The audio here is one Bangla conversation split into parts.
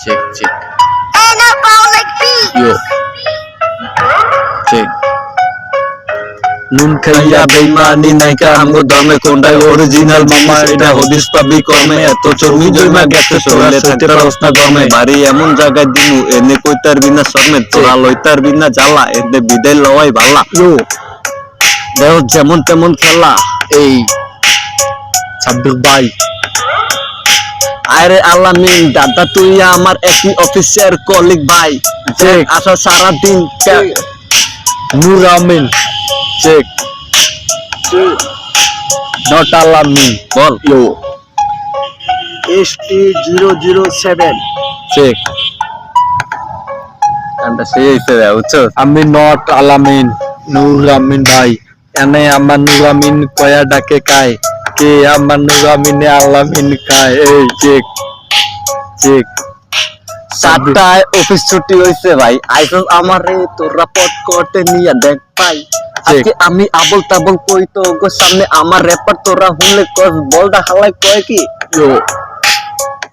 check, check. Anabolic beats. Yo. Check. নুন খাইয়া বেইমানি নাইকা কোনটাই অরিজিনাল মামা এটা হদিস পাবি কমে এত গেছে বাড়ি এমন জায়গায় দিমু এনে কই বিনা শর্মে তোরা লইতার বিনা জ্বালা এনে বিদায় লওয়াই ভালা দেহ যেমন তেমন খেলা এই সাব্বির আরে আলামিন দাদা তুই আমার একই অফিসের কলিগ ভাই। যে আসা সারা দিন নূর আমিন। Check not Alamin ball. U S T zero zero seven check গানটা সেই হইছে রে বুঝছ? আমি নট আলামিন নূর আমিন ভাই। এনে আমার নূর আমিন কয়া ডাকে কায়? কে আমার নূর আমিনে আলামিন কায় এই চেক চেক সাতটায় অফিস ছুটি হইছে ভাই। আইসস আমারে তোরা পট করতে নিয়ে দেখ পাই আজকে আমি আবল তাবল কই তো? গো সামনে আমার রেপার তোরা হুনলে কস বলটা হালাই কয় কি? U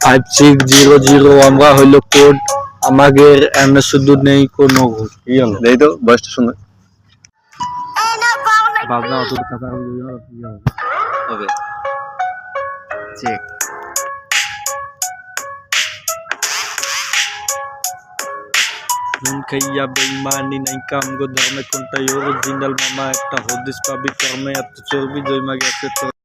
five six zero zero আমরা হইল কোড আমাদের এনে শুধু নেই কোনো কি হলো? দেই তো বয়সটা শুনে। বাজনা অত কথা হবে। চেক নুন খাইয়া বেইমানি নাই কাম গো ধর্মে কোনটা অরিজিনাল মামা একটা হদিস পাবি কর্মে এত চর্বি জৈমা গেছে তো